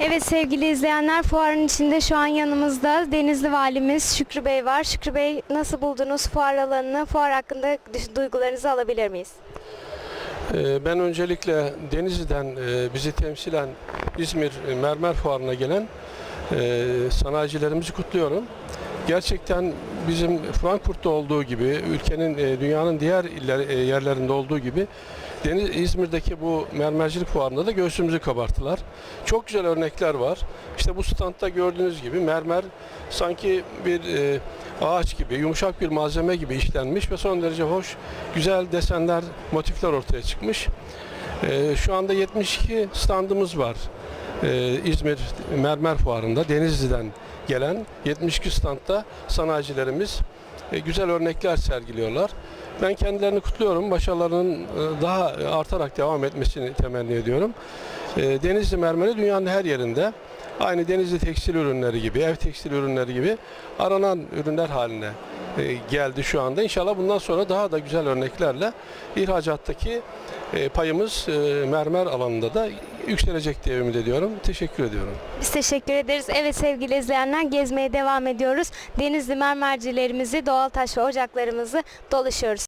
Evet sevgili izleyenler fuarın içinde şu an yanımızda Denizli Valimiz Şükrü Bey var. Şükrü Bey nasıl buldunuz fuar alanını? Fuar hakkında duygularınızı alabilir miyiz? Ee, Ben öncelikle Denizli'den e, bizi temsilen İzmir Mermer Fuarı'na gelen sanayicilerimizi kutluyorum. Gerçekten bizim Frankfurt'ta olduğu gibi, ülkenin, e, dünyanın diğer e, yerlerinde olduğu gibi Deniz, İzmir'deki bu mermercilik fuarında da göğsümüzü kabarttılar. Çok güzel örnekler var. İşte bu standta gördüğünüz gibi mermer sanki bir e, ağaç gibi, yumuşak bir malzeme gibi işlenmiş ve son derece hoş, güzel desenler, motifler ortaya çıkmış. Şu anda 72 standımız var. E, İzmir Mermer Fuarı'nda Denizli'den gelen 72 standta sanayicilerimiz e, güzel örnekler sergiliyorlar. Ben kendilerini kutluyorum. Başarılarının e, daha artarak devam etmesini temenni ediyorum. E, Denizli mermeri dünyanın her yerinde aynı Denizli tekstil ürünleri gibi, ev tekstil ürünleri gibi aranan ürünler haline geldi şu anda. İnşallah bundan sonra daha da güzel örneklerle ihracattaki payımız mermer alanında da yükselecek diye ümit ediyorum. Teşekkür ediyorum. Biz teşekkür ederiz. Evet sevgili izleyenler gezmeye devam ediyoruz. Denizli mermercilerimizi, doğal taş ve ocaklarımızı dolaşıyoruz.